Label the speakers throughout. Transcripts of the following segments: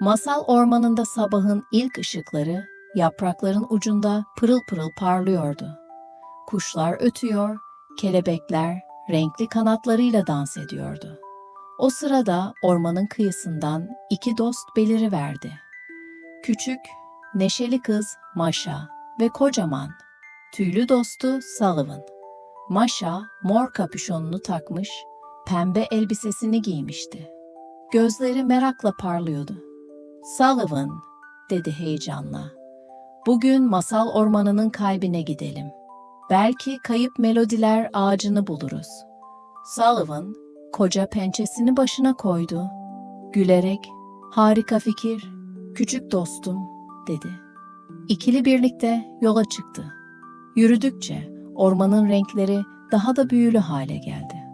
Speaker 1: Masal ormanında sabahın ilk ışıkları yaprakların ucunda pırıl pırıl parlıyordu. Kuşlar ötüyor, kelebekler renkli kanatlarıyla dans ediyordu. O sırada ormanın kıyısından iki dost beliriverdi. Küçük, neşeli kız Maşa ve kocaman, tüylü dostu Sullivan. Maşa mor kapüşonunu takmış, pembe elbisesini giymişti. Gözleri merakla parlıyordu. Sullivan, dedi heyecanla. Bugün masal ormanının kalbine gidelim. Belki kayıp melodiler ağacını buluruz. Sullivan, koca pençesini başına koydu. Gülerek, harika fikir, küçük dostum, dedi. İkili birlikte yola çıktı. Yürüdükçe ormanın renkleri daha da büyülü hale geldi.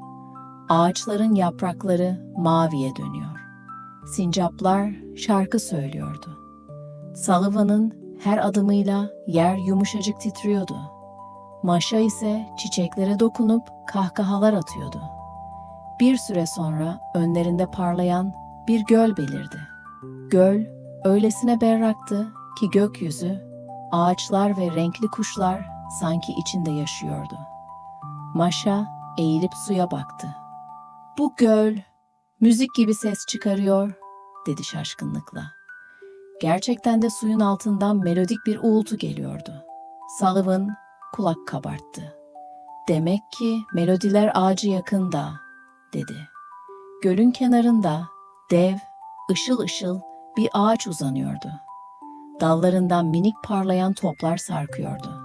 Speaker 1: Ağaçların yaprakları maviye dönüyor. Sincaplar şarkı söylüyordu. Sullivan'ın her adımıyla yer yumuşacık titriyordu. Maşa ise çiçeklere dokunup kahkahalar atıyordu. Bir süre sonra önlerinde parlayan bir göl belirdi. Göl öylesine berraktı ki gökyüzü, ağaçlar ve renkli kuşlar sanki içinde yaşıyordu. Maşa eğilip suya baktı. Bu göl müzik gibi ses çıkarıyor, dedi şaşkınlıkla. Gerçekten de suyun altından melodik bir uğultu geliyordu. Sullivan kulak kabarttı. Demek ki melodiler ağacı yakında, dedi. Gölün kenarında dev, ışıl ışıl bir ağaç uzanıyordu. Dallarından minik parlayan toplar sarkıyordu.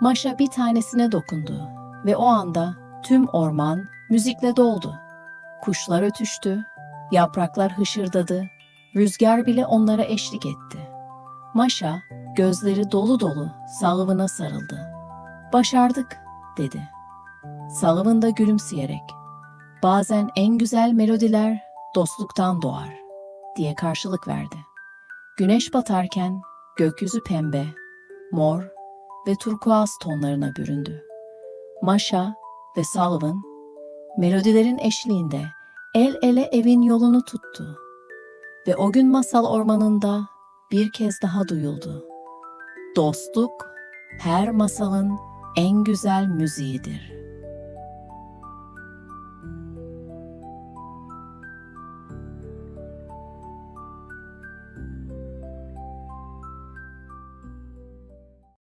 Speaker 1: Maşa bir tanesine dokundu ve o anda tüm orman müzikle doldu. Kuşlar ötüştü, yapraklar hışırdadı, rüzgar bile onlara eşlik etti. Maşa gözleri dolu dolu Sullivan'a sarıldı. Başardık, dedi. Sullivan da gülümseyerek, bazen en güzel melodiler dostluktan doğar, diye karşılık verdi. Güneş batarken gökyüzü pembe, mor ve turkuaz tonlarına büründü. Maşa ve Sullivan melodilerin eşliğinde el ele evin yolunu tuttu. Ve o gün masal ormanında bir kez daha duyuldu. Dostluk her masalın en güzel müziğidir.